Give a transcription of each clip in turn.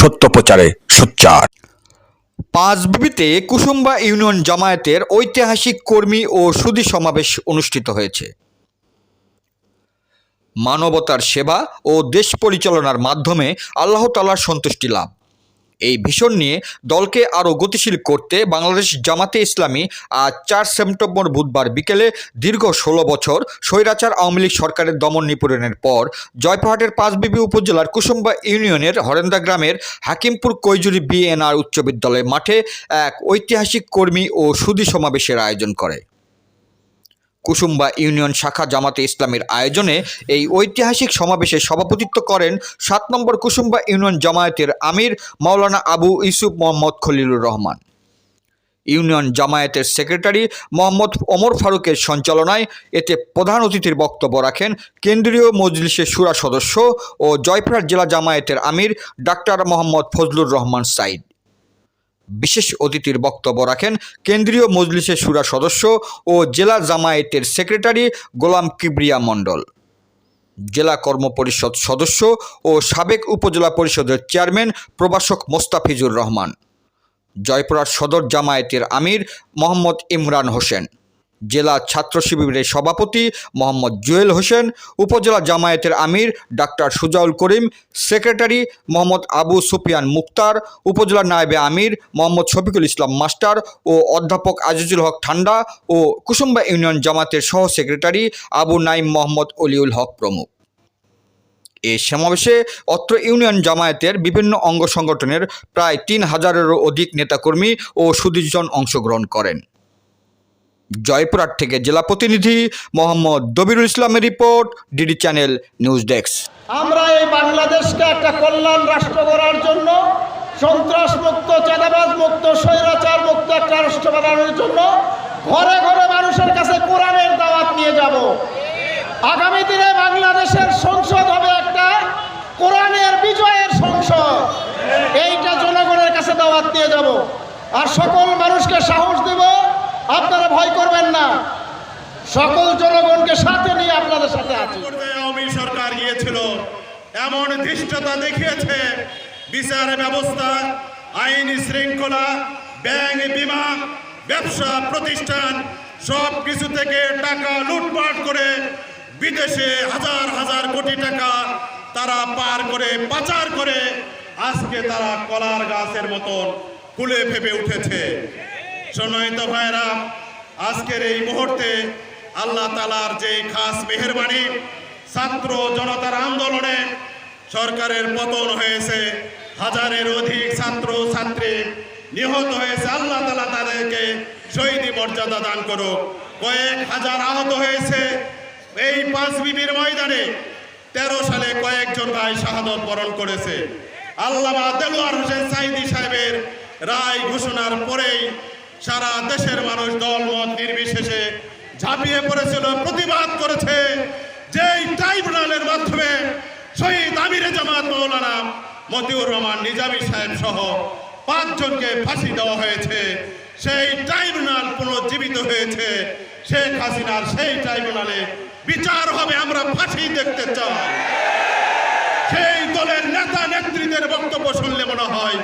সত্য প্রচারে সোচ্চার। পাঁচবিবিতে কুসুম্বা ইউনিয়ন জামায়াতের ঐতিহাসিক কর্মী ও সুদী সমাবেশ অনুষ্ঠিত হয়েছে। মানবতার সেবা ও দেশ পরিচালনার মাধ্যমে আল্লাহ তালার সন্তুষ্টি লাভ। এই ভীষণ নিয়ে দলকে আরও গতিশীল করতে বাংলাদেশ জামাতে ইসলামী আজ চার সেপ্টেম্বর বুধবার বিকেলে দীর্ঘ ষোলো বছর স্বৈরাচার আওয়ামী লীগ সরকারের দমন নিপীড়নের পর জয়পুরহাটের পাঁচবিবি উপজেলার কুসুম্বা ইউনিয়নের হরেন্দা গ্রামের হাকিমপুর কৈজুরি বিএনআর উচ্চ বিদ্যালয় মাঠে এক ঐতিহাসিক কর্মী ও সুদী সমাবেশের আয়োজন করে। কুসুম্বা ইউনিয়ন শাখা জামাতে ইসলামের আয়োজনে এই ঐতিহাসিক সমাবেশে সভাপতিত্ব করেন সাত নম্বর কুসুম্বা ইউনিয়ন জামায়াতের আমির মাওলানা আবু ইউসুফ মোহাম্মদ খলিলুর রহমান। ইউনিয়ন জামায়াতের সেক্রেটারি মোহাম্মদ ওমর ফারুকের সঞ্চালনায় এতে প্রধান অতিথির বক্তব্য রাখেন কেন্দ্রীয় মজলিসের সুরা সদস্য ও জয়পুরহাট জেলা জামায়াতের আমির ডাক্তার মোহাম্মদ ফজলুর রহমান সাইদ বিশেষ অতিথির বক্তব্য রাখেন কেন্দ্রীয় মজলিসের সুরা সদস্য ও জেলা জামায়াতের সেক্রেটারি গোলাম কিবরিয়া মণ্ডল। জেলা কর্মপরিষদ সদস্য ও সাবেক উপজেলা পরিষদের চেয়ারম্যান প্রভাষক মোস্তাফিজুর রহমান। জয়পুরার সদর জামায়াতের আমির মোহাম্মদ ইমরান হোসেন। জেলা ছাত্র শিবিরের সভাপতি মোহাম্মদ জুয়েল হোসেন, উপজেলা জামায়াতের আমির ডাক্তার সুজাউল করিম, সেক্রেটারি মোহাম্মদ আবু সুফিয়ান মুক্তার, উপজেলা নায়েবে আমির মোহাম্মদ শফিকুল ইসলাম মাস্টার ও অধ্যাপক আজিজুল হক ঠান্ডা ও কুসুম্বা ইউনিয়ন জামাতের সহ সেক্রেটারি আবু নাইম মোহাম্মদ অলিউল হক প্রমুখ। এ সমাবেশে অত্র ইউনিয়ন জামায়াতের বিভিন্ন অঙ্গ সংগঠনের প্রায় তিন হাজারেরও অধিক নেতাকর্মী ও সুদীজন অংশগ্রহণ করেন। জয়পুরহাট থেকে জেলা প্রতিনিধি মোহাম্মদ দবিরুল ইসলামের report DD channel news desk. আমরা এই বাংলাদেশকে একটা কল্যাণ রাষ্ট্র গড়ার জন্য সন্ত্রাস মুক্ত চাঁদাবাজ মুক্ত, স্বৈরাচার মুক্ত একটা রাষ্ট্র বানানোর জন্য ঘরে ঘরে মানুষের কাছে কোরআনের দাওয়াত নিয়ে যাব। আগামী দিনে বাংলাদেশের সংসদ হবে একটা কোরআনের বিজয়ের সংসদ। এইটা জনগণের কাছে দাওয়াত নিয়ে যাব। আর সকল মানুষকে সাহস দেব আপনারা ভয় করবেন না। সকল জনগণকে সাথে নিয়ে আপনাদের সাথে আছি। আওয়ামী সরকার গিয়েছিল, এমন ধৃষ্টতা দেখিয়েছে, বিচার ব্যবস্থা, আইন শৃঙ্খলা, ব্যাংক বিমা, ব্যবসা প্রতিষ্ঠান, সব কিছু থেকে টাকা লুটপাট করে বিদেশে হাজার হাজার কোটি টাকা তারা পার করে, পাচার করে, আজকে তারা কলার গাছের মতন ফুলে ফেপে উঠেছে। শোনয়িত ভাইরা, আজকের এই মুহূর্তে আল্লাহ তালার যে খাস মেহরবানি, ছাত্র জনতার আন্দোলনে সরকারের পতন হয়েছে, হাজারের অধিক ছাত্র ছাত্রী নিহত হয়েছে, আল্লাহ তালা তাদেরকে শহীদি মর্যাদা দান করুক। কয়েক হাজার আহত হয়েছে, এই পাঁচ বিবির ময়দানে তেরো সালে কয়েকজন ভাই শাহাদত বরণ করেছে। আল্লামা দেলোয়ার হোসেন সাইদি সাহেবের রায় ঘোষণার পরেই সারা দেশের মানুষ দল দলমত নির্বিশেষে ঝাঁপিয়ে পড়েছিল, প্রতিবাদ করেছে। যেই ট্রাইব্যুনালের মাধ্যমে শহীদ আমিরে জামাত মৌলানা মতিউর রহমান নিজামী সাহেব সহ পাঁচজনকে ফাঁসি দেওয়া হয়েছে, সেই ট্রাইব্যুনাল পুনর্জীবিত হয়েছে। শেখ হাসিনার সেই ট্রাইব্যুনালে বিচার হবে, আমরা ফাঁসি দেখতে চাই। সেই দলের নেতা নেত্রীদের বক্তব্য শুনলে মনে হয়,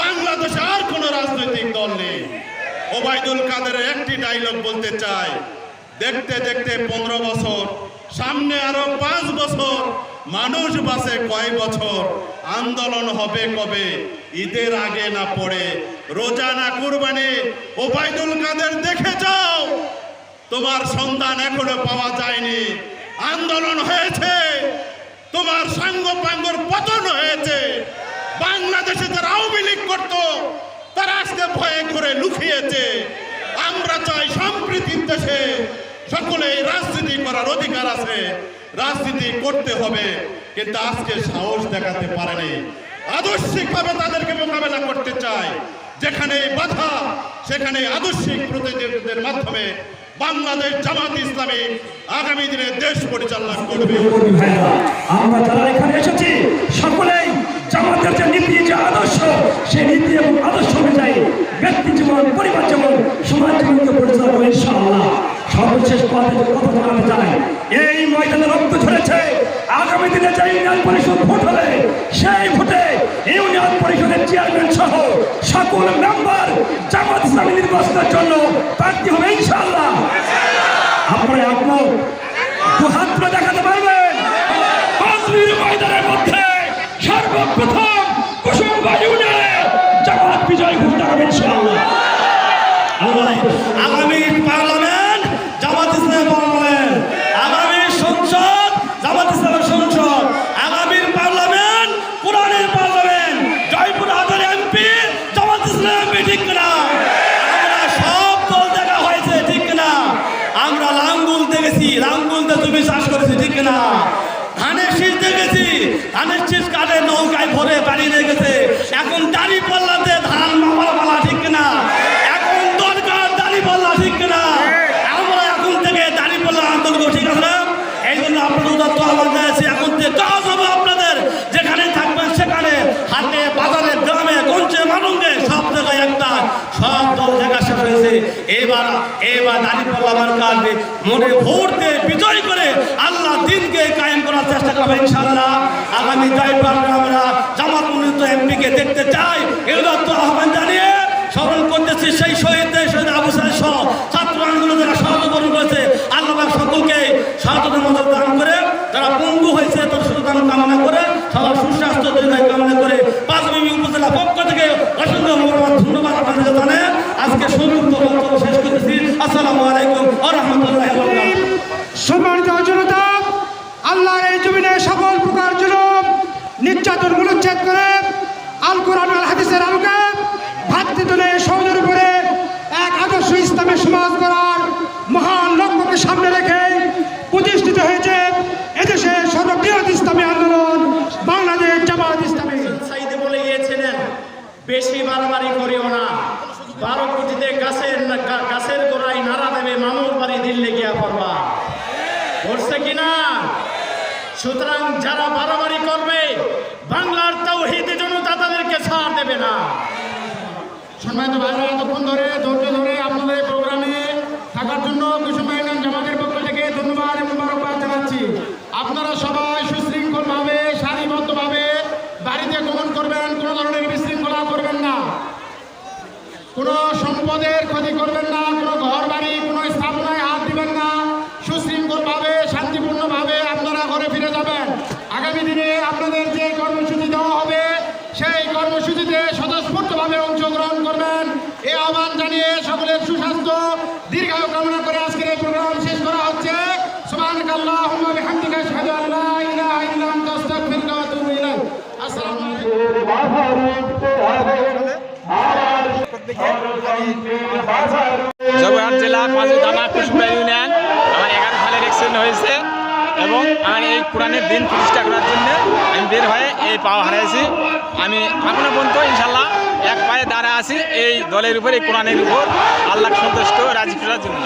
বাংলাদেশে আর কোন রাজনৈতিক দল নেই। ওবায়দুল কাদেরের একটি ডায়লগ বলতে চাই। দেখতে দেখতে পনেরো বছর, সামনে আরও পাঁচ বছর, মানুষ বাসে কয় বছর? আন্দোলন হবে কবে? ঈদের আগে না পড়ে রোজা না কুরবানি? ওবায়দুল কাদের দেখে যাও। তোমার সন্ধান এখনও পাওয়া যায়নি। আন্দোলন হয়েছে। তোমার সাঙ্গ পাঙ্গর পতন হয়েছে। বাংলাদেশে যারা আওয়ামী লীগ করত তারা আজকে ভয়ে করে লুকিয়েছে। আমরা চাই সম্প্রীতির দেশে সকলে রাজনীতি করার অধিকার আছে। রাজনীতি করতে হবে, কিন্তু আজকে সাহস দেখাতে পারেনি। আদর্শিকভাবে তাদেরকে মোকাবেলা করতে চাই। যেখানে বাধা, সেখানে আদর্শিক প্রতিনিধিদের মাধ্যমে বাংলাদেশ জামাত ইসলামী আগামী দিনে দেশ পরিচালনা করবে। আমরা যারা এখানে এসেছি, সকলেই জামাতের যে নীতি, যে আদর্শ, সেই নীতি এবং আদর্শ অনুযায়ী ব্যক্তি জীবন, পরিবার জীবন, সমাজ জীবনকে পরিচালনা ইনশাআল্লাহ। সর্বশেষ পথে কথা বলাতে চাই, এই ময়দানে রক্ত ঝরেছে। আগামী দিনে যে ইউনিয়ন পরিষদ ভোট হবে, সেই ভোটে ইউনিয়ন পরিষদের চেয়ারম্যান সহ সকল মেম্বার জামাত ইসলামী নির্বাচনের জন্য প্রার্থী হবে ইনশাআল্লাহ। আপনারা একমত দু হাত তুলে দেখাতে পারবেন। পাঁচমির ময়দানের মধ্যে সর্বপ্রথম কুসুমবা ইউনিয়নে জামাত বিজয় ঘোষণা হবে হাফেজ। আগামী পার্লামেন্ট জামাত ইসলামের পার্লামেন্ট আগামী সংসদ জামাত ইসলামের সংসদ আগামী পার্লামেন্ট কোরআনের পার্লামেন্ট জয়পুর হাজার এমপি জামাত ইসলাম এমপি ঠিক কিনা আমরা সব দল দেখা হয়েছে ঠিক কিনা আমরা লাঙ্গুল দেখেছি লাঙ্গুলতে জমি চাষ করেছি ঠিক কিনা ধানের শীষ দেখেছি। ধানের শীষ কাটে নৌকায় ভরে বাড়ি রেখেছে এখন দাঁড়িয়ে পাল্লাতে ধান মামার পালা ঠিক কিনা এখন দরকার দাড়ি পাল্লা ঠিক কিনা আমরা এখন থেকে দাড়ি পাল্লা আন্দোলন করব, ঠিক আছে না? এই জন্য আপনাদের উদাত্ত আহ্বান জানাচ্ছি এখন থেকে কাজ হবে আপনাদের যেখানে থাকবেন সেখানে হাটে বাজারে গ্রামে গঞ্জে মানঙ্গে সব জায়গায় একটা সব দল দেখা শেষ হয়েছে। এবার এবার পাল্লা আমার মনে ভোট দিয়ে বিজয় করে আল্লাহ দিনকে কায়েম করার চেষ্টা করবে ইনশাআল্লাহ। আগামী জয়পুর আমরা জামাত মনোনীত এমপিকে দেখতে চাই। এগুলো তো আহ্বান জানিয়ে স্মরণ করতেছি, সেই শহীদদের শহীদ আবু সাহেব সহ ছাত্র আন্দোলন যারা সহযোগী করেছে, আল্লাহ সকলকে মদত দান করে, যারা পঙ্গু হয়েছে তার সুদান কামনা করে সবার সুস্বাস্থ্য দীর্ঘায় কামনা করে পাঁচবিবি উপজেলা পক্ষ থেকে অসংখ্য মোহাম্মদ ধন্যবাদ আপনাদের জানে আজকে সংযুক্ত বক্তব্য শেষ করতেছি আসসালামু আলাইকুম আ রহমতুল্লাহ সম্মানিত জনতা আল্লাহর এই জমিনে সকল প্রকার জুলুম নির্যাতন মূলচ্ছেদ করে আল কোরআন আল হাদিসের আলোকে ভাতৃত্বনে সৌদের উপরে এক আদর্শ ইসলামের সমাজ করার মহান লক্ষ্যকে সামনে রেখে প্রতিষ্ঠিত হয়েছে এদেশের সর্ববৃহৎ ইসলামী আন্দোলন বাংলাদেশ জামাত ইসলামী সাইদে বলে গিয়েছিলেন বেশি বাড়াবাড়ি করিও না। বারো কোটিতে গাছের গাছের গোড়ায় নাড়া দেবে মামুর বাড়ি দিল্লি গিয়া পড়বা। করছে কিনা সুতরাং যারা বাড়াবাড়ি করবে, বাংলার তাও হিতে জনতা তাদেরকে ছাড় দেবে না। সম্মানিত ভাইরা এতক্ষণ ধরে ধৈর্য ধরে আপনাদের এই প্রোগ্রামে থাকার জন্য কুসুম ইউনিয়ন জামাতের পক্ষ থেকে ধন্যবাদ এবং মোবারকবাদ জানাচ্ছি আপনারা সবাই সুশৃঙ্খলভাবে সারিবদ্ধভাবে বাড়িতে গমন করবেন কোনো ধরনের বিশৃঙ্খলা করবেন না কোনো সম্পদের ক্ষতি করবেন না কোনো ঘর বাড়ি কোনো স্থাপনায় হাত দিবেন না সুশৃঙ্খলভাবে শান্তিপূর্ণভাবে আপনারা ঘরে ফিরে যাবেন আগামী দিনে আপনাদের যে কর্মসূচি দেওয়া হবে সেই কর্মসূচিতে স্বতঃস্ফূর্তভাবে অংশগ্রহণ করবেন। এ আহ্বান জানিয়ে সকলের সুস্বাস্থ্য দীর্ঘায়ু কামনা করে আজকের এই প্রোগ্রাম শেষ করা হচ্ছে। সুবহানাক আল্লাহুম্মা বিহামদিকা আশহাদু আল লা ইলাহা ইল্লা আনতা আস্তাগফিরুকা ওয়া আতুবু ইলাইক। আসসালামু আলাইকুম জেলা পাঁচ থানা কুসুমা ইউনিয়ন আমার এগারো সালে অ্যাক্সিডেন্ট হয়েছে এবং আমার এই কোরআনের দিন প্রতিষ্ঠা করার জন্য আমি বের হয়ে এই পাওয়া হারাইছি। আমি আপনার পর্যন্ত ইনশাল্লাহ এক পায়ে দাঁড়া আছি এই দলের উপর, এই কোরআনের উপর। আল্লাহ সন্তুষ্ট, রাজি করার জন্য।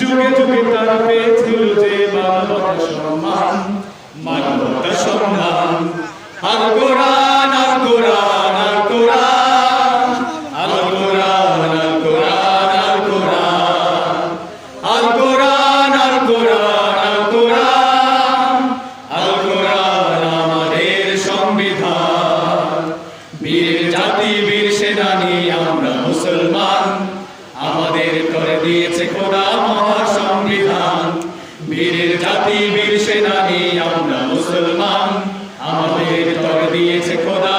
যুগে যুগে তারা পেয়েছিল যে মানবতা সম্মান মানবতা সম্মান। আর কোরআন কোরআন কোরআন খোদা